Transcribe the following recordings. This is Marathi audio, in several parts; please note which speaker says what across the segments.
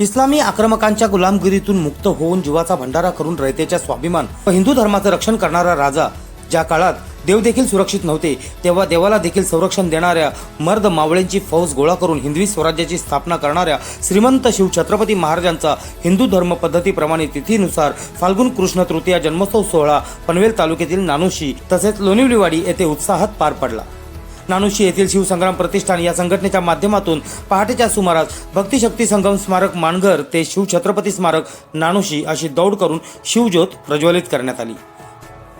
Speaker 1: इस्लामी आक्रमकांच्या गुलामगिरीतून मुक्त होऊन जीवाचा भंडारा करून रयतेच्या स्वाभिमान व हिंदू धर्माचं रक्षण करणारा राजा ज्या काळात देव देखील सुरक्षित नव्हते तेव्हा देवाला देखील संरक्षण देणाऱ्या मर्द मावळ्यांची फौज गोळा करून हिंदवी स्वराज्याची स्थापना करणाऱ्या श्रीमंत शिव छत्रपती महाराजांचा हिंदू धर्म पद्धतीप्रमाणे तिथीनुसार फाल्गुन कृष्ण तृतीया जन्मोत्सव सोहळा पनवेल तालुक्यातील नानुशी तसेच लोणिवलीवाडी येथे उत्साहात पार पडला. नानुशी येथील शिवसंग्राम प्रतिष्ठान या संघटनेच्या माध्यमातून पहाटेच्या सुमारास भक्तिशक्ती संगम स्मारक मानघर ते शिव छत्रपती स्मारक नानुशी अशी दौड करून शिवज्योत प्रज्वलित करण्यात आली.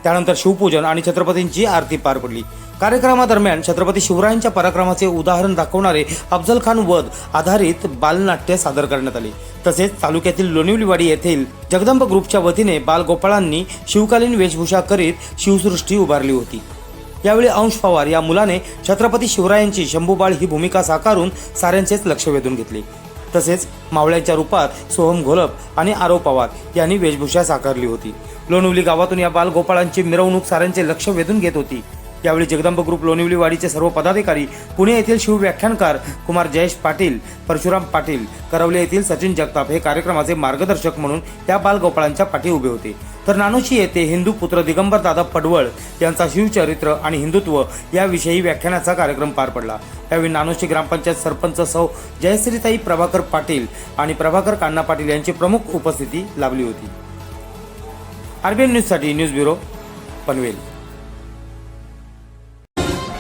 Speaker 1: त्यानंतर शिवपूजन आणि छत्रपतींची आरती पार पडली. कार्यक्रमादरम्यान छत्रपती शिवरायांच्या पराक्रमाचे उदाहरण दाखवणारे अफजल खान वध आधारित बालनाट्य सादर करण्यात आले. तसेच तालुक्यातील लोणिवलीवाडी येथील जगदंब ग्रुपच्या वतीने बालगोपाळांनी शिवकालीन वेशभूषा करीत शिवसृष्टी उभारली होती. यावेळी अंश पवार या मुलाने छत्रपती शिवरायांची शंभूबाळ ही भूमिका साकारून साऱ्यांचेच लक्ष वेधून घेतले. तसेच मावळ्यांच्या रूपात सोहम घोलप आणि आरव पवार यांनी वेशभूषा साकारली होती. लोणवली गावातून या बालगोपाळांची मिरवणूक साऱ्यांचे लक्ष वेधून घेत होती. यावेळी जगदंब ग्रुप लोणिवलीवाडीचे सर्व पदाधिकारी पुणे येथील शिवव्याख्यानकार कुमार जयेश पाटील परशुराम पाटील करवले येथील सचिन जगताप हे कार्यक्रमाचे मार्गदर्शक म्हणून त्या बालगोपाळांच्या पाठी उभे होते. तर नानोशी येथे हिंदू पुत्र दिगंबर दादा पडवळ यांचा शिवचरित्र आणि हिंदुत्व याविषयी व्याख्यानाचा कार्यक्रम पार पडला. यावेळी नानोशी ग्रामपंचायत सरपंच सौ जयश्रीताई प्रभाकर पाटील आणि प्रभाकर कान्ना पाटील यांची प्रमुख उपस्थिती लाभली होती. आरबीएन न्यूजसाठी न्यूज ब्युरो पनवेल.